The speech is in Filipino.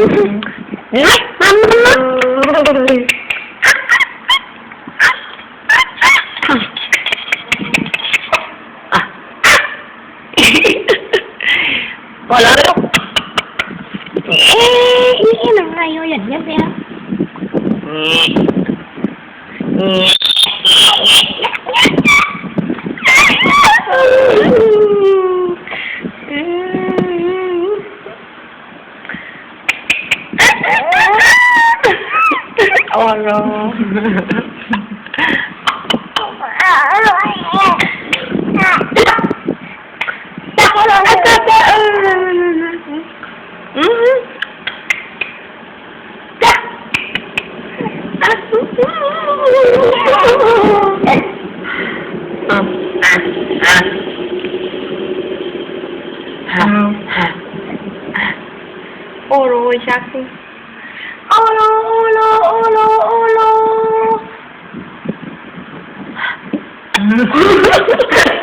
Ay, mama! Wala rin. Eh, iinom na yun. Yan, yan. Mm. Mm. Oh no. Olo, Jackie. Olo, olo, olo, Mm-hmm.